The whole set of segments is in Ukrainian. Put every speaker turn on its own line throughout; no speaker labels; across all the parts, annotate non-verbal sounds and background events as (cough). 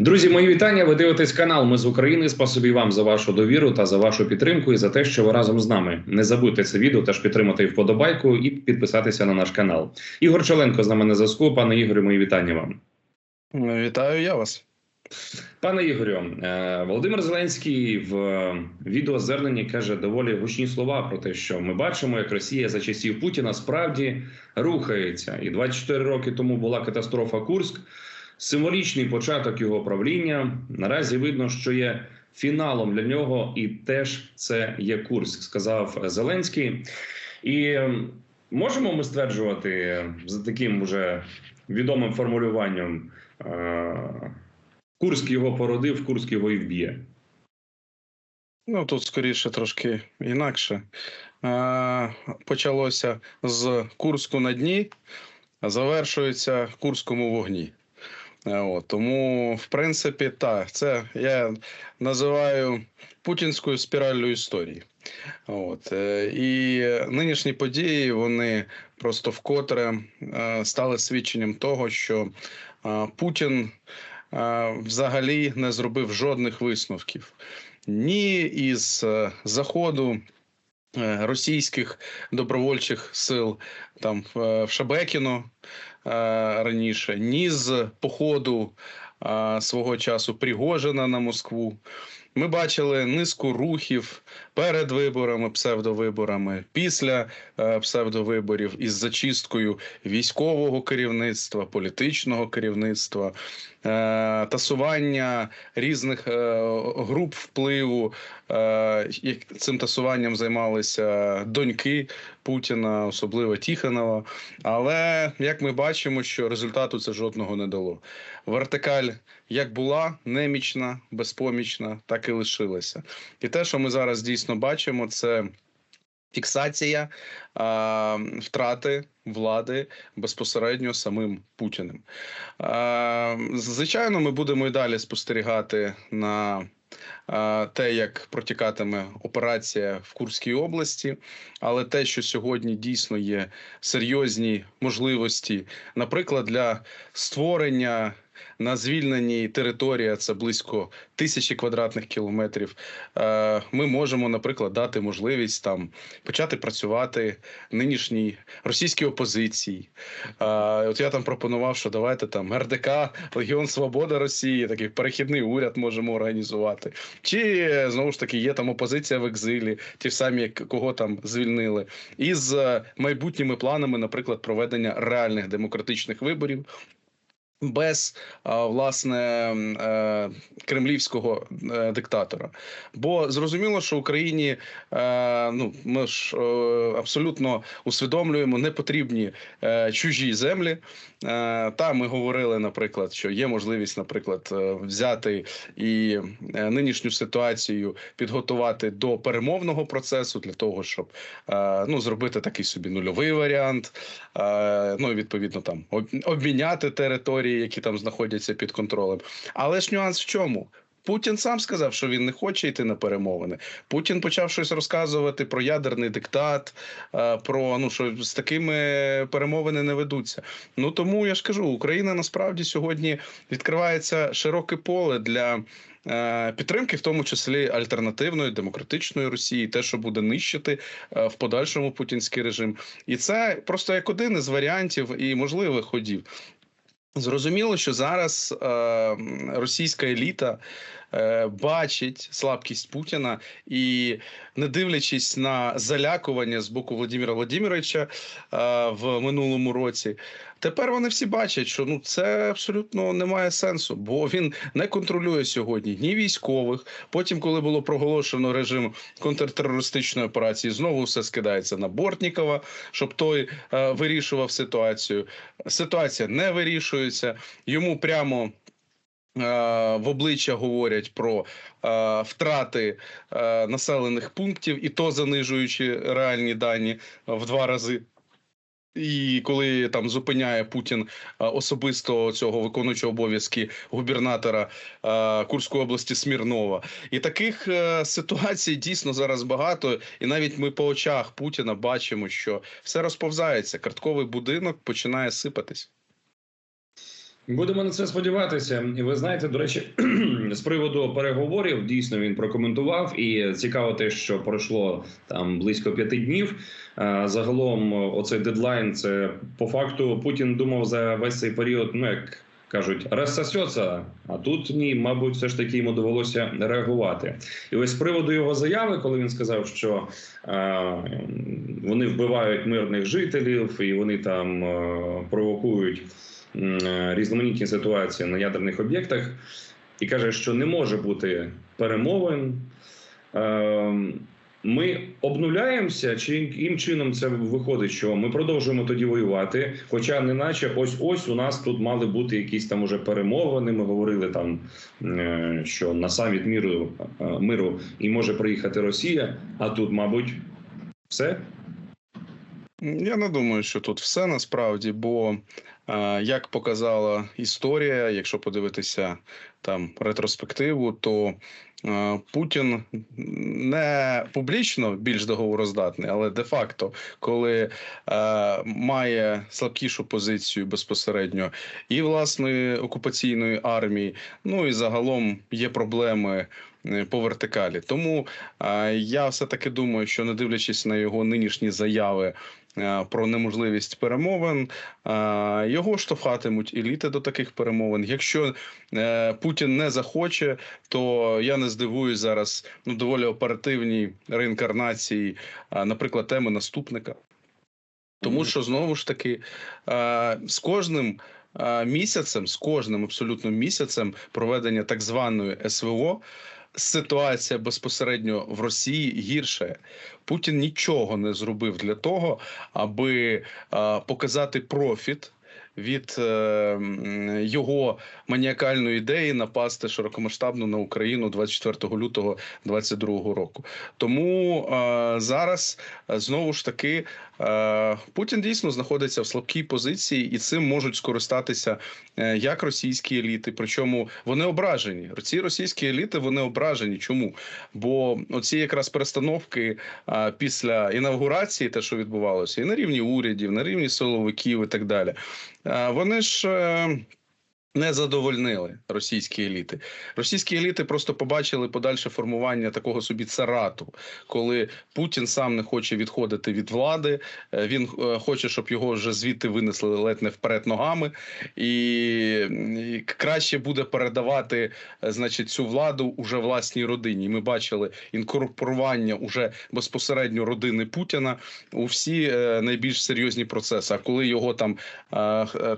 Друзі, мої вітання. Ви дивитесь канал. Ми з України. Спасибі вам за вашу довіру та за вашу підтримку і за те, що ви разом з нами. Не забудьте це відео теж підтримати вподобайку і підписатися на наш канал. Ігор Чоленко з нами на зв'язку. Пане Ігорю, мої вітання вам.
Вітаю я вас.
Пане Ігорю, е, Володимир Зеленський в відеозверненні каже доволі гучні слова про те, що ми бачимо, як Росія за часів Путіна справді рухається, і 24 роки тому була катастрофа Курськ. Символічний початок його правління наразі видно, що є фіналом для нього, і теж це є Курськ, сказав Зеленський. І можемо ми стверджувати за таким уже відомим формулюванням. е, Курськ його породив, Курськ його і вб'є.
Ну тут скоріше трошки інакше. Е, Почалося з Курську на дні, а завершується Курському вогні. Е, От, тому, в принципі, так, це я називаю путінською спіраллю історії. От, е, і нинішні події вони просто вкотре е, стали свідченням того, що Путін взагалі не зробив жодних висновків ні із заходу російських добровольчих сил там в Шабекіно раніше, ні з походу е, свого часу Пригожина на Москву. Ми бачили низку рухів перед виборами, псевдовиборами, після е, псевдовиборів із зачисткою військового керівництва, політичного керівництва, е, тасування різних е, груп впливу. Цим тасуванням займалися доньки Путіна, особливо Тіханова. Але як ми бачимо, що результату це жодного не дало. Вертикаль як була немічна, безпомічна, так і лишилася. І те, що ми зараз дійсно бачимо, це фіксація а, втрати влади безпосередньо самим Путіним. А, звичайно, ми будемо і далі спостерігати на те, як протікатиме операція в Курській області, але те, що сьогодні дійсно є серйозні можливості, наприклад, для створення на звільненій території, це близько тисячі квадратних кілометрів. е, Ми можемо, наприклад, дати можливість там почати працювати нинішній російській опозиції. Е, От я там пропонував, що давайте там РДК, Легіон Свобода Росії, такий перехідний уряд можемо організувати. Чи знову ж таки є там опозиція в екзилі, ті ж самі, кого там звільнили, із е, майбутніми планами, наприклад, проведення реальних демократичних виборів без власне е, кремлівського е, диктатора. Бо зрозуміло, що Україні е, ну ми ж абсолютно усвідомлюємо не потрібні чужі землі. Та ми говорили, наприклад, що є можливість, наприклад, взяти і нинішню ситуацію підготувати до перемовного процесу для того, щоб ну зробити такий собі нульовий варіант. Ну і відповідно там обміняти території, які там знаходяться під контролем. Але ж нюанс в чому? Путін сам сказав, що він не хоче йти на перемовини. Путін почав щось розказувати про ядерний диктат, е, про ну що з такими перемовини не ведуться. Ну тому я ж кажу, Україна насправді сьогодні відкривається широке поле для. е, Підтримки, в тому числі альтернативної демократичної Росії, те, що буде нищити е, в подальшому путінський режим, і це просто як один із варіантів і можливих ходів. Зрозуміло, що зараз е, російська еліта е, бачить слабкість Путіна і, не дивлячись на залякування з боку Володимира Володимировича е, в минулому році, тепер вони всі бачать, що ну це абсолютно не має сенсу, бо він не контролює сьогодні ні військових. Потім, коли було проголошено режим контртерористичної операції, знову все скидається на Бортнікова, щоб той е, вирішував ситуацію. Ситуація не вирішується. Йому прямо е, в обличчя говорять про е, втрати е, населених пунктів, і то занижуючи реальні дані в два рази. І коли там зупиняє Путін особисто цього виконуючого обов'язки губернатора Курської області Смірнова, і таких е, ситуацій дійсно зараз багато. І навіть ми по очах Путіна бачимо, що все розповзається. Картковий будинок починає сипатись.
Будемо на це сподіватися. І ви знаєте, до речі, (clears throat) з приводу переговорів дійсно він прокоментував. І цікаво, те, що пройшло там близько п'яти днів. Загалом, оцей дедлайн, це по факту Путін думав за весь цей період. Ну як кажуть, розсосеться, а тут ні, мабуть, все ж таки йому довелося реагувати. І ось з приводу його заяви, коли він сказав, що е, вони вбивають мирних жителів і вони там е, провокують е, різноманітні ситуації на ядерних об'єктах, і каже, що не може бути перемовин. Е, ми обнуляємося, чи яким чином це виходить, що ми продовжуємо тоді воювати? Хоча, не наче ось ось у нас тут мали бути якісь там уже перемовини. Ми говорили там, е, що на саміт міру е, миру і може приїхати Росія. А тут, мабуть, все.
Я не думаю, що тут все насправді, бо е, як показала історія, якщо подивитися там ретроспективу, то е, Путін не публічно більш договороздатний, але де-факто, коли е, має слабкішу позицію безпосередньо і власної окупаційної армії, ну і загалом є проблеми. Е, По вертикалі, тому е, я все таки думаю, що не дивлячись на його нинішні заяви е, про неможливість перемовин, його штовхатимуть еліти до таких перемовин. Якщо Путін не захоче, то я не здивуюсь зараз ну доволі оперативній реінкарнації, наприклад, теми наступника. Тому що знову ж таки з кожним місяцем, з кожним абсолютно місяцем проведення так званої СВО. Ситуація безпосередньо в Росії гірше. Путін нічого не зробив для того, аби показати профіт від е, його маніакальної ідеї напасти широкомасштабно на Україну 24 лютого 2022 року. Тому е, зараз е, знову ж таки е, Путін дійсно знаходиться в слабкій позиції, і цим можуть скористатися е, як російські еліти. Причому вони ображені. Ці російські еліти вони ображені. Чому? Бо оці якраз перестановки е, після інавгурації, те, що відбувалося, і на рівні урядів, на рівні силовиків і так далі. Е, Вони ж. Не задовольнили російські еліти. Російські еліти просто побачили подальше формування такого собі царату, коли Путін сам не хоче відходити від влади. е, Він е, хоче, щоб його вже звідти винесли ледь не вперед ногами, і, краще буде передавати, е, значить, цю владу уже власній родині. Ми бачили інкорпорування уже безпосередньо родини Путіна у всі найбільш серйозні процеси. А коли його там,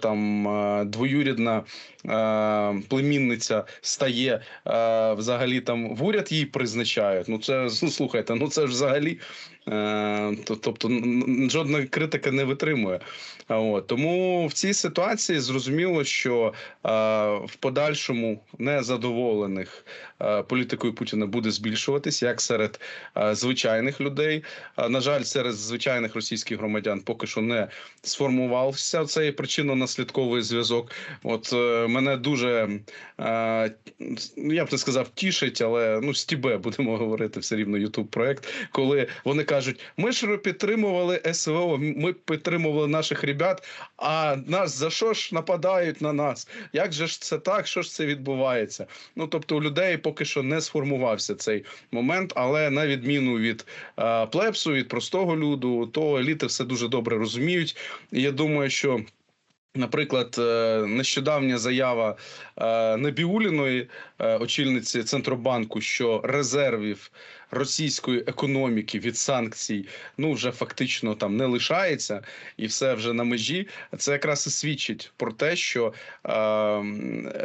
там двоюрідна племінниця стає е, взагалі там в уряд її призначають. Ну це ну, слухайте, ну це ж взагалі. Е, то- Тобто жодна критика не витримує. От. Тому в цій ситуації зрозуміло, що е, в подальшому незадоволених е, політикою Путіна буде збільшуватись як серед звичайних людей. На жаль, серед звичайних російських громадян поки що не сформувався цей причинно-наслідковий зв'язок. От мене дуже я б не сказав тішить, але ну стібе будемо говорити все рівно Ютуб проект, коли вони кажуть: ми ж підтримували СВО, ми підтримували наших ребят. А нас за що ж нападають на нас? Як же ж це так? Що ж це відбувається? Ну тобто, у людей поки що не сформувався цей момент, але на відміну від е, плебсу, від простого люду, то еліти все дуже добре розуміють. Я думаю, що. Наприклад, е, нещодавня заява е, Набіуліної, е, очільниці Центробанку, що резервів російської економіки від санкцій ну вже фактично там не лишається, і все вже на межі. Це якраз і свідчить про те, що е,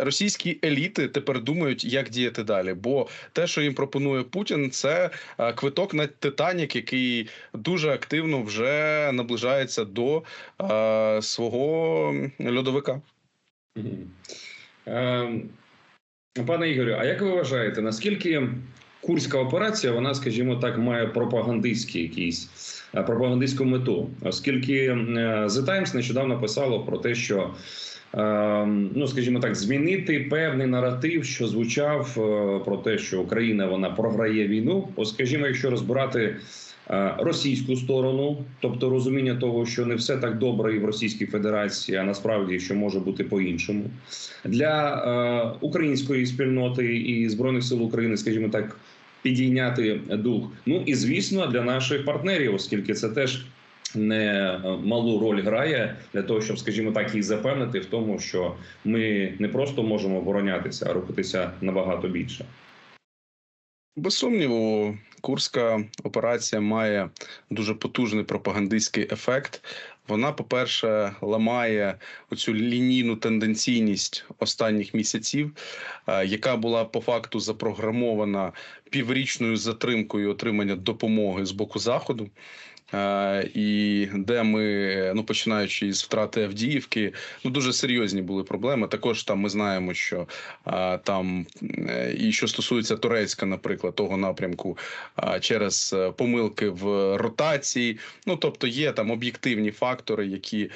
російські еліти тепер думають, як діяти далі. Бо те, що їм пропонує Путін, це е, квиток на Титанік, який дуже активно вже наближається до е, свого льодовика.
Е, Пане Ігорю, а як ви вважаєте, наскільки курська операція, вона, скажімо так, має пропагандистський якийсь е, пропагандистську мету? Оскільки е, The Times нещодавно писало про те, що е, ну, скажімо так, змінити певний наратив, що звучав про те, що Україна вона програє війну. От, скажімо, якщо розбирати російську сторону, тобто розуміння того, що не все так добре і в Російській Федерації, а насправді що може бути по-іншому, для української спільноти і збройних сил України, скажімо так, підійняти дух. Ну і звісно, для наших партнерів, оскільки це теж. Не е, малу роль грає для того, щоб, скажімо так, їх запевнити в тому, що ми не просто можемо оборонятися, а рухатися набагато більше.
Без сумніву, курська операція має дуже потужний пропагандистський ефект. Вона, по-перше, ламає оцю лінійну тенденційність останніх місяців, е, яка була по факту запрограмована піврічною затримкою отримання допомоги з боку заходу. Е, І де ми, ну починаючи із втрати Авдіївки, ну дуже серйозні були проблеми. Також там ми знаємо, що там е, і що стосується Турецька, наприклад, того напрямку, через е, помилки в ротації. Ну тобто є там об'єктивні фактори, які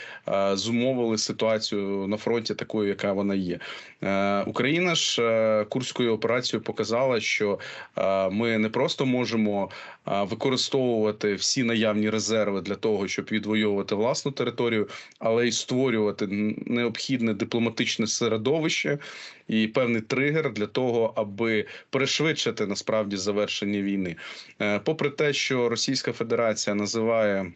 зумовили ситуацію на фронті такою, яка вона є. Е, Україна ж е, курською операцією показала, що е, ми не просто можемо використовувати всі наявні резерви для того, щоб відвоювати власну територію, але й створювати необхідне дипломатичне середовище і певний тригер для того, аби пришвидшити насправді завершення війни. Е, Попри те, що Російська Федерація називає.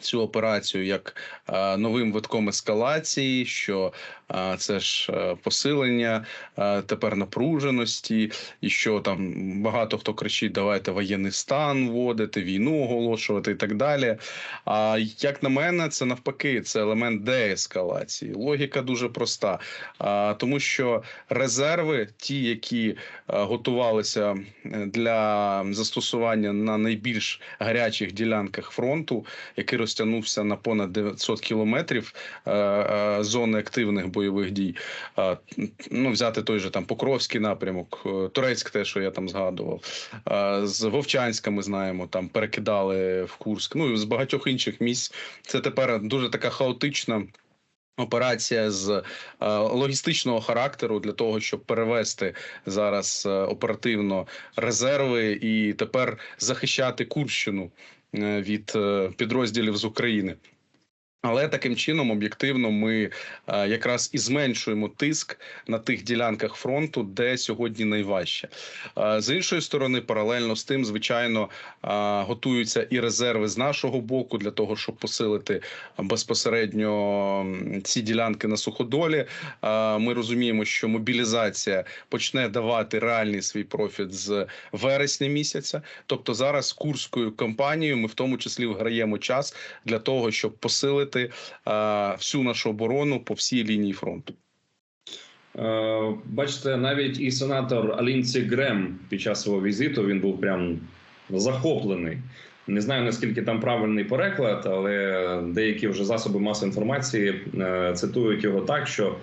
Цю операцію як е, новим витком ескалації, що е, це ж е, посилення е, тепер напруженості, і що там багато хто кричить: давайте воєнний стан вводити, війну оголошувати і так далі. А як на мене, це навпаки, це елемент деескалації. Логіка дуже проста, а, тому що резерви, ті, які е, готувалися е, для застосування на найбільш гарячих ділянках фронту, який розтягнувся на понад 900 кілометрів е, е, зони активних бойових дій. Е, Ну, взяти той же там Покровський напрямок, Турецьк, те, що я там згадував. З Вовчанська ми знаємо, там перекидали в Курськ. Ну і з багатьох інших місць. Це тепер дуже така хаотична. Операція з е, логістичного характеру для того, щоб перевести зараз е, оперативно резерви і тепер захищати Курщину від е, підрозділів з України. Але таким чином, об'єктивно, ми е, якраз і зменшуємо тиск на тих ділянках фронту, де сьогодні найважче. Е, з іншої сторони, паралельно з тим, звичайно, е, готуються і резерви з нашого боку для того, щоб посилити безпосередньо ці ділянки на суходолі. Ми розуміємо, що мобілізація почне давати реальний свій профіт з вересня місяця. Тобто, зараз курською кампанією ми в тому числі вграємо час для того, щоб посилити е, всю нашу оборону по всій лінії фронту.
Е, Бачите, навіть і сенатор Алінці Грем під час свого візиту він був прям захоплений. Не знаю наскільки там правильний переклад, але деякі вже засоби масової інформації е, цитують його так, що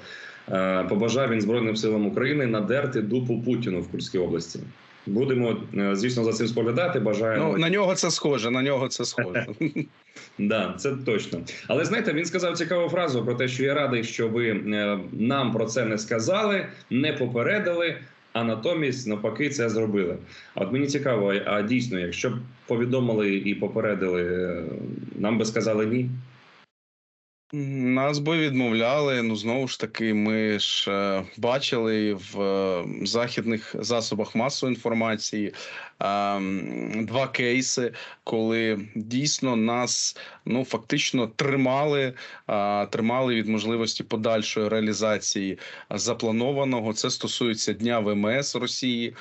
побажав він Збройним силам України надерти дупу Путіну в Курській області. Будемо, е, звісно, за цим споглядати. Бажаємо
Ну на нього це схоже. На нього це схоже. (laughs)
Да, це точно. Але знаєте, він сказав цікаву фразу про те, що я радий, що ви е, нам про це не сказали, не попередили, а натомість навпаки це зробили. А от мені цікаво, а дійсно, якщо б повідомили і попередили, е, нам би сказали ні.
Нас би відмовляли. Ну знову ж таки, ми ж е, бачили в е, західних засобах масової інформації е, два кейси, коли дійсно нас ну фактично тримали, е, тримали від можливості подальшої реалізації запланованого. Це стосується дня ВМС Росії,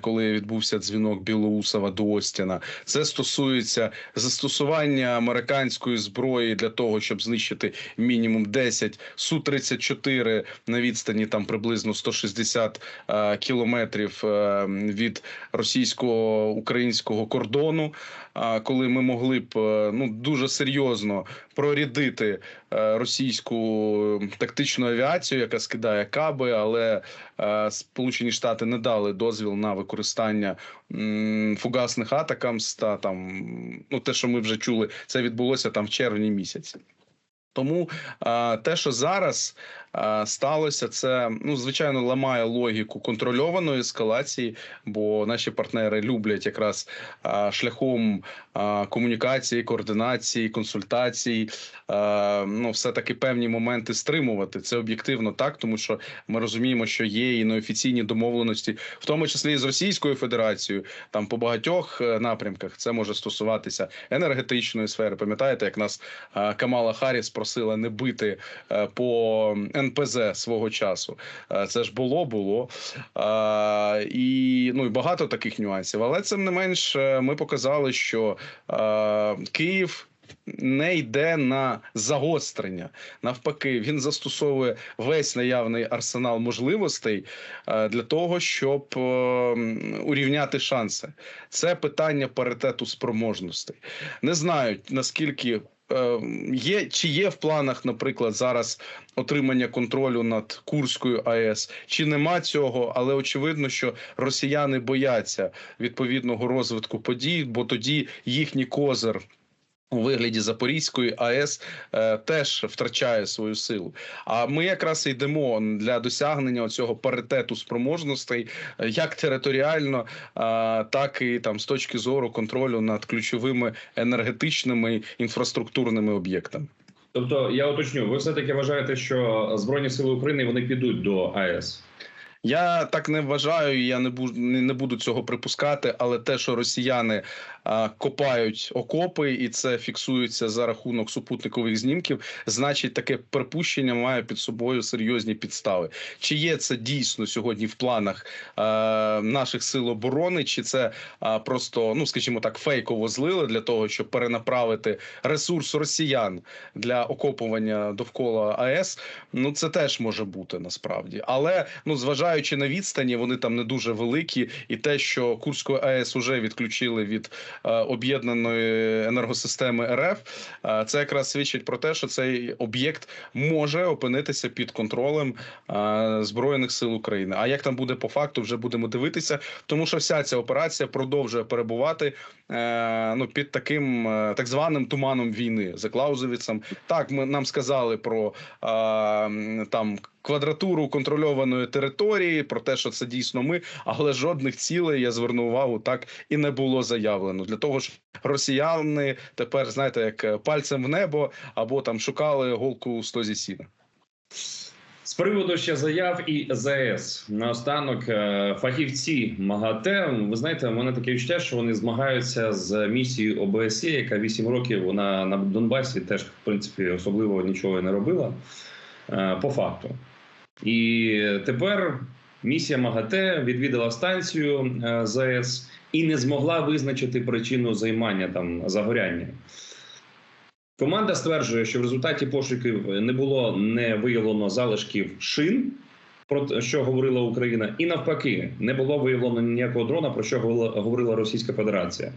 коли відбувся дзвінок Білоусова до Остіна. Це стосується застосування американської зброї для того, щоб знищити мінімум 10 су 34 на відстані там приблизно 160 е, кілометрів е, від російсько-українського кордону. А коли ми могли б е, ну дуже серйозно прорядити е, російську тактичну авіацію, яка скидає каби, але е, Сполучені Штати не дали дозвіл на використання фугасних атакамс та там ну те, що ми вже чули, це відбулося там в червні місяці. Тому а, те, що зараз е, сталося. Це ну звичайно ламає логіку контрольованої ескалації, бо наші партнери люблять якраз е, шляхом е, комунікації, координації, консультацій. е, Ну, все таки певні моменти стримувати. Це об'єктивно так, тому що ми розуміємо, що є і неофіційні домовленості, в тому числі і з Російською Федерацією, там по багатьох е, напрямках це може стосуватися енергетичної сфери. Пам'ятаєте, як нас е, Камала Харріс просила не бити е, по НПЗ свого часу. Е, Це ж було, було Е, і ну і багато таких нюансів. Але цим не менш, е, ми показали, що Київ. Не йде на загострення, навпаки, він застосовує весь наявний арсенал можливостей для того, щоб урівняти шанси. Це питання паритету спроможностей. Не знаю наскільки є чи є в планах, наприклад, зараз отримання контролю над Курською АЕС, чи нема цього, але очевидно, що росіяни бояться відповідного розвитку подій, бо тоді їхній козир. У вигляді Запорізької АЕС е, теж втрачає свою силу. А ми якраз йдемо для досягнення цього паритету спроможностей, е, як територіально, е, так і там з точки зору контролю над ключовими енергетичними інфраструктурними об'єктами.
Тобто, я уточню, ви все таки вважаєте, що збройні сили України вони підуть до АЕС?
Я так не вважаю, я не буду не, буду цього припускати. Але те, що росіяни а, копають окопи, і це фіксується за рахунок супутникових знімків, значить, таке припущення має під собою серйозні підстави. Чи є це дійсно сьогодні в планах а, наших сил оборони, чи це а, просто, ну скажімо так, фейково злили для того, щоб перенаправити ресурс росіян для окопування довкола АЕС? Ну це теж може бути насправді, але ну зважаючи на відстані, вони там не дуже великі, і те, що Курську АЕС уже відключили від е, об'єднаної енергосистеми РФ, е, це якраз свідчить про те, що цей об'єкт може опинитися під контролем е, збройних сил України. А як там буде по факту, вже будемо дивитися, тому що вся ця операція продовжує перебувати ну під таким так званим туманом війни за Клаузевіцем. Так, ми нам сказали про там. Квадратуру контрольованої території про те, що це дійсно ми, але жодних цілей я звернув увагу, так і не було заявлено для того, щоб росіяни тепер знаєте, як е, пальцем в небо або там шукали голку у стозі сіна.
З приводу ще заяв і ЗАЕС наостанок е, фахівці МАГАТЕ. Ви знаєте, мене таке відчуття, що вони змагаються з місією ОБСЄ, яка 8 років вона на Донбасі теж в принципі особливо нічого не робила е, по факту. І тепер місія МАГАТЕ відвідала станцію е, ЗАЕС і не змогла визначити причину займання там загоряння. Команда стверджує, що в результаті пошуків не було не виявлено залишків шин, про що говорила Україна, і навпаки, не було виявлено ніякого дрона, про що говорила Російська Федерація.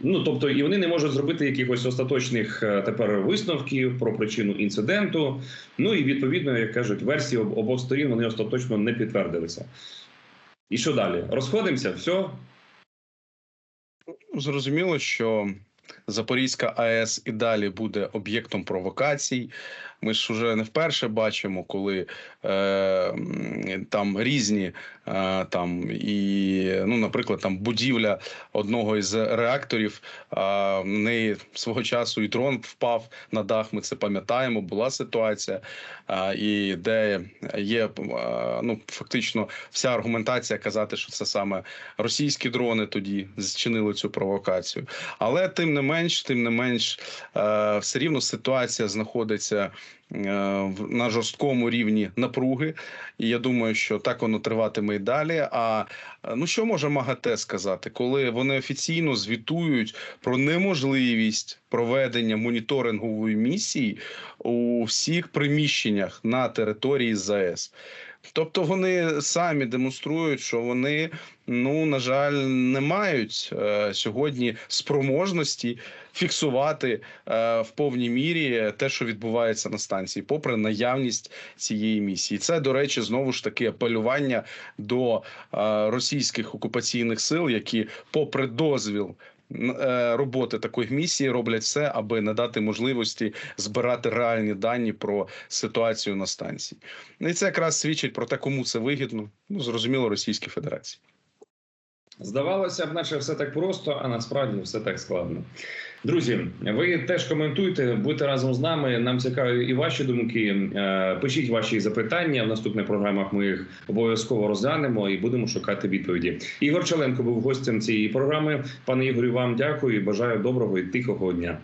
Ну тобто, і вони не можуть зробити якихось остаточних е, тепер висновків про причину інциденту. Ну і відповідно, як кажуть, версії обох сторін вони остаточно не підтвердилися. І що далі? Розходимося, все.
Зрозуміло, що Запорізька АЕС і далі буде об'єктом провокацій. Ми ж вже не вперше бачимо, коли е, там різні е, там і, ну, наприклад, там будівля одного із реакторів. Е, неї свого часу і дрон впав на дах. Ми це пам'ятаємо. Була ситуація, е, і де є е, ну фактично вся аргументація казати, що це саме російські дрони тоді зчинили цю провокацію. Але тим не менш, тим не менш, е, все рівно ситуація знаходиться на жорсткому рівні напруги. І я думаю, що так воно триватиме і далі. А е, ну що може МАГАТЕ сказати, коли вони офіційно звітують про неможливість проведення моніторингової місії у всіх приміщеннях на території ЗАЕС? Тобто вони самі демонструють, що вони ну на жаль не мають е, сьогодні спроможності фіксувати е, в повній мірі те, що відбувається на станції, попри наявність цієї місії. Це до речі, знову ж таки апелювання до е, російських окупаційних сил, які, попри дозвіл роботи такої місії роблять все, аби надати можливості збирати реальні дані про ситуацію на станції. І це якраз свідчить про те, кому це вигідно. Ну зрозуміло, Російській Федерації.
Здавалося б, наче все так просто, а насправді все так складно. Друзі, ви теж коментуйте, будьте разом з нами. Нам цікаві і ваші думки. Е, Пишіть ваші запитання. В наступних програмах ми їх обов'язково розглянемо і будемо шукати відповіді. Ігор Чаленко був гостем цієї програми. Пане Ігорю, вам дякую і бажаю доброго і тихого дня.